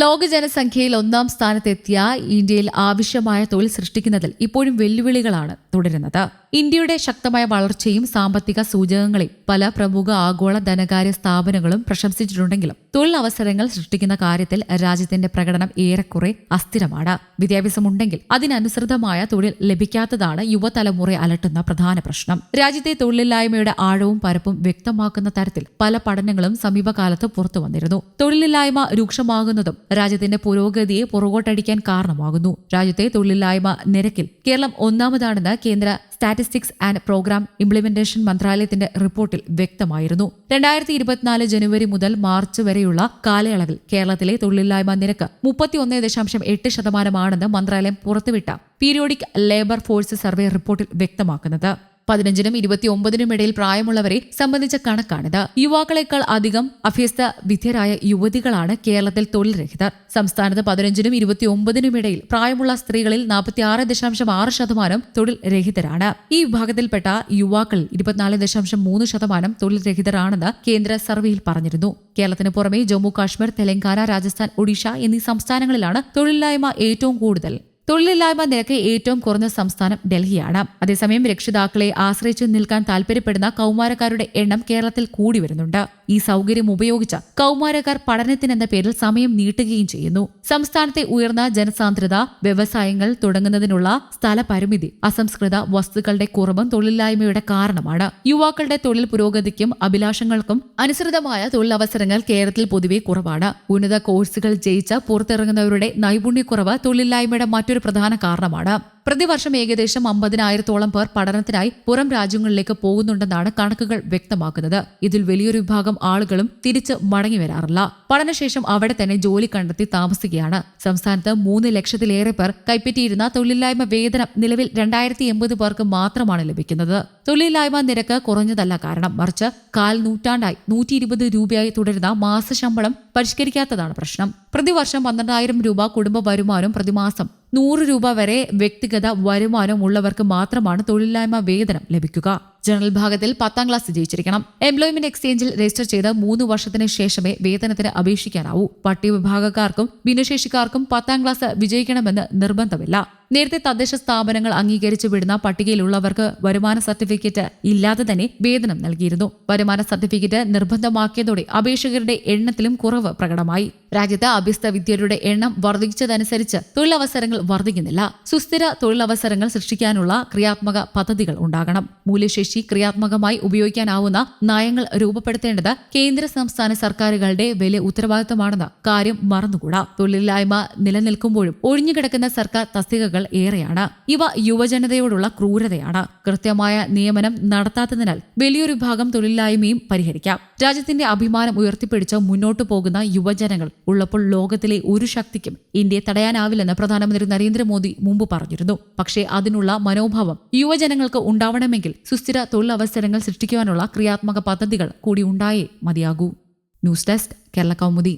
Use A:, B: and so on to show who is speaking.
A: ലോക ജനസംഖ്യയിൽ ഒന്നാം സ്ഥാനത്തെത്തിയ ഇന്ത്യയിൽ ആവശ്യമായ തൊഴിൽ സൃഷ്ടിക്കുന്നതിൽ ഇപ്പോഴും വെല്ലുവിളികളാണ് തുടരുന്നത്. ഇന്ത്യയുടെ ശക്തമായ വളർച്ചയും സാമ്പത്തിക സൂചകങ്ങളെയും പല പ്രമുഖ ആഗോള ധനകാര്യ സ്ഥാപനങ്ങളും പ്രശംസിച്ചിട്ടുണ്ടെങ്കിലും തൊഴിൽ അവസരങ്ങൾ സൃഷ്ടിക്കുന്ന കാര്യത്തിൽ രാജ്യത്തിന്റെ പ്രകടനം ഏറെക്കുറെ അസ്ഥിരമാണ്. വിദ്യാഭ്യാസമുണ്ടെങ്കിൽ അതിനനുസൃതമായ തൊഴിൽ ലഭിക്കാത്തതാണ് യുവതലമുറയെ അലട്ടുന്ന പ്രധാന പ്രശ്നം. രാജ്യത്തെ തൊഴിലില്ലായ്മയുടെ ആഴവും പരപ്പും വ്യക്തമാക്കുന്ന തരത്തിൽ പല പഠനങ്ങളും സമീപകാലത്ത് പുറത്തു വന്നിരുന്നു തൊഴിലില്ലായ്മ രൂക്ഷമാകുന്നതും രാജ്യത്തിന്റെ പുരോഗതിയെ പുറകോട്ടടിക്കാൻ കാരണമാകുന്നു. രാജ്യത്തെ തൊഴിലില്ലായ്മ നിരക്കിൽ കേരളം ഒന്നാമതാണെന്ന് കേന്ദ്ര സ്റ്റാറ്റിസ്റ്റിക്സ് ആൻഡ് പ്രോഗ്രാം ഇംപ്ലിമെന്റേഷൻ മന്ത്രാലയത്തിന്റെ റിപ്പോർട്ടിൽ വ്യക്തമായിരുന്നു. രണ്ടായിരത്തി ഇരുപത്തിനാല് ജനുവരി മുതൽ മാർച്ച് വരെയുള്ള കാലയളവിൽ കേരളത്തിലെ തൊഴിലില്ലായ്മ നിരക്ക് മുപ്പത്തിയൊന്ന് ദശാംശം എട്ട് ശതമാനമാണെന്ന് മന്ത്രാലയം പുറത്തുവിട്ട പീരിയോഡിക് ലേബർ ഫോഴ്സ് സർവേ റിപ്പോർട്ടിൽ വ്യക്തമാക്കുന്നത്. പതിനഞ്ചിനും ഇരുപത്തി ഒമ്പതിനും ഇടയിൽ പ്രായമുള്ളവരെ സംബന്ധിച്ച കണക്കാണിത്. യുവാക്കളെക്കാൾ അധികം അഭ്യസ്ത വിദ്യരായ യുവതികളാണ് കേരളത്തിൽ തൊഴിൽ രഹിതർ സംസ്ഥാനത്ത് പതിനഞ്ചിനും ഇരുപത്തി ഒമ്പതിനും ഇടയിൽ പ്രായമുള്ള സ്ത്രീകളിൽ നാൽപ്പത്തിയാറ് ദശാംശം ആറ് ശതമാനം തൊഴിൽ രഹിതരാണ് ഈ വിഭാഗത്തിൽപ്പെട്ട യുവാക്കൾ ഇരുപത്തിനാല് ദശാംശം മൂന്ന് ശതമാനം തൊഴിൽ രഹിതരാണെന്ന് കേന്ദ്ര സർവേയിൽ പറഞ്ഞിരുന്നു. കേരളത്തിന് പുറമെ ജമ്മു കാശ്മീർ തെലങ്കാന രാജസ്ഥാൻ ഒഡീഷ എന്നീ സംസ്ഥാനങ്ങളിലാണ് തൊഴിലില്ലായ്മ ഏറ്റവും കൂടുതൽ. തൊഴിലില്ലായ്മ നിരക്ക് ഏറ്റവും കുറഞ്ഞ സംസ്ഥാനം ഡൽഹിയാണ്. അതേസമയം രക്ഷിതാക്കളെ ആശ്രയിച്ചു നിൽക്കാൻ താൽപര്യപ്പെടുന്ന കൗമാരക്കാരുടെ എണ്ണം കേരളത്തിൽ കൂടി വരുന്നുണ്ട്. ഈ സൗകര്യം ഉപയോഗിച്ച് കൗമാരക്കാർ പഠനത്തിനെന്ന പേരിൽ സമയം നീട്ടുകയും ചെയ്യുന്നു. സംസ്ഥാനത്തെ ഉയർന്ന ജനസാന്ദ്രത വ്യവസായങ്ങൾ തുടങ്ങുന്നതിനുള്ള സ്ഥലപരിമിതി അസംസ്കൃത വസ്തുക്കളുടെ കുറവും തൊഴിലില്ലായ്മയുടെ കാരണമാണ്. യുവാക്കളുടെ തൊഴിൽ പുരോഗതിക്കും അഭിലാഷങ്ങൾക്കും അനുസൃതമായ തൊഴിലവസരങ്ങൾ കേരളത്തിൽ പൊതുവെ കുറവാണ്. ഉന്നത കോഴ്സുകൾ ജയിച്ച പുറത്തിറങ്ങുന്നവരുടെ നൈപുണ്യക്കുറവ് തൊഴിലില്ലായ്മയുടെ മറ്റൊരു പ്രധാന കാരണമാണ്. പ്രതിവർഷം ഏകദേശം അമ്പതിനായിരത്തോളം പേർ പഠനത്തിനായി പുറം രാജ്യങ്ങളിലേക്ക് പോകുന്നുണ്ടെന്നാണ് കണക്കുകൾ വ്യക്തമാക്കുന്നത്. ഇതിൽ വലിയൊരു വിഭാഗം ആളുകളും തിരിച്ച് മടങ്ങി വരാറില്ല. പഠനശേഷം അവിടെ തന്നെ ജോലി കണ്ടെത്തി താമസിക്കുകയാണ്. സംസ്ഥാനത്ത് മൂന്ന് ലക്ഷത്തിലേറെ പേർ കൈപ്പറ്റിയിരുന്ന തൊഴിലില്ലായ്മ വേതനം നിലവിൽ രണ്ടായിരത്തി എൺപത് പേർക്ക് മാത്രമാണ് ലഭിക്കുന്നത്. തൊഴിലില്ലായ്മ നിരക്ക് കുറഞ്ഞതല്ല കാരണം മറിച്ച് കാൽ നൂറ്റാണ്ടായി നൂറ്റി ഇരുപത് രൂപയായി തുടരുന്ന മാസശമ്പളം പരിഷ്കരിക്കാത്തതാണ് പ്രശ്നം. പ്രതിവർഷം പന്ത്രണ്ടായിരം രൂപ കുടുംബ വരുമാനം പ്രതിമാസം നൂറ് രൂപ വരെ വ്യക്തിഗത വരുമാനം ഉള്ളവർക്ക് മാത്രമാണ് തൊഴിലില്ലായ്മ വേതനം ലഭിക്കുക. ജനറൽ ഭാഗത്തിൽ പത്താം ക്ലാസ് ജയിച്ചിരിക്കണം. എംപ്ലോയ്മെന്റ് എക്സ്ചേഞ്ചിൽ രജിസ്റ്റർ ചെയ്ത് മൂന്ന് വർഷത്തിന് ശേഷമേ വേതനത്തിന് അപേക്ഷിക്കാനാവൂ. പട്ടികവിഭാഗക്കാർക്കും ഭിന്നശേഷിക്കാർക്കും പത്താം ക്ലാസ് വിജയിക്കണമെന്ന് നിർബന്ധമില്ല. നേരത്തെ തദ്ദേശ സ്ഥാപനങ്ങൾ അംഗീകരിച്ചു വിടുന്ന പട്ടികയിലുള്ളവർക്ക് വരുമാന സർട്ടിഫിക്കറ്റ് ഇല്ലാതെ തന്നെ വേതനം നൽകിയിരുന്നു. വരുമാന സർട്ടിഫിക്കറ്റ് നിർബന്ധമാക്കിയതോടെ അപേക്ഷകരുടെ എണ്ണത്തിലും കുറവ് പ്രകടമായി. രാജ്യത്ത് അഭ്യസ്ത വിദ്യരുടെ എണ്ണം വർദ്ധിച്ചതനുസരിച്ച് തൊഴിലവസരങ്ങൾ വർദ്ധിക്കുന്നില്ല. സുസ്ഥിര തൊഴിലവസരങ്ങൾ സൃഷ്ടിക്കാനുള്ള ക്രിയാത്മക പദ്ധതികൾ ഉണ്ടാകണം. മൂല്യശേഷി ക്രിയാത്മകമായി ഉപയോഗിക്കാനാവുന്ന നയങ്ങൾ രൂപപ്പെടുത്തേണ്ടത് കേന്ദ്ര സംസ്ഥാന സർക്കാരുകളുടെ വലിയ ഉത്തരവാദിത്തമാണെന്ന് കാര്യം മറന്നുകൂടാ. തൊഴിലില്ലായ്മ നിലനിൽക്കുമ്പോഴും ഒഴിഞ്ഞുകിടക്കുന്ന സർക്കാർ തസ്തികകൾ ഏറെയാണ്. ഇവ യുവജനതയോടുള്ള ക്രൂരതയാണ്. കൃത്യമായ നിയമനം നടത്താത്തതിനാൽ വലിയൊരു ഭാഗം തൊഴിലില്ലായ്മയും പരിഹരിക്കാം. രാജ്യത്തിന്റെ അഭിമാനം ഉയർത്തിപ്പിടിച്ച് മുന്നോട്ടു പോകുന്ന യുവജനങ്ങൾ ഉള്ളപ്പോൾ ലോകത്തിലെ ഒരു ശക്തിക്കും ഇന്ത്യയെ തടയാനാവില്ലെന്ന് പ്രധാനമന്ത്രി നരേന്ദ്രമോദി മുമ്പ് പറഞ്ഞിരുന്നു. പക്ഷേ അതിനുള്ള മനോഭാവം യുവജനങ്ങൾക്ക് ഉണ്ടാവണമെങ്കിൽ സുസ്ഥിര തൊഴിലവസരങ്ങൾ സൃഷ്ടിക്കുവാനുള്ള ക്രിയാത്മക പദ്ധതികൾ കൂടി ഉണ്ടായേ മതിയാകൂ. News desk Kerala Kaumudi.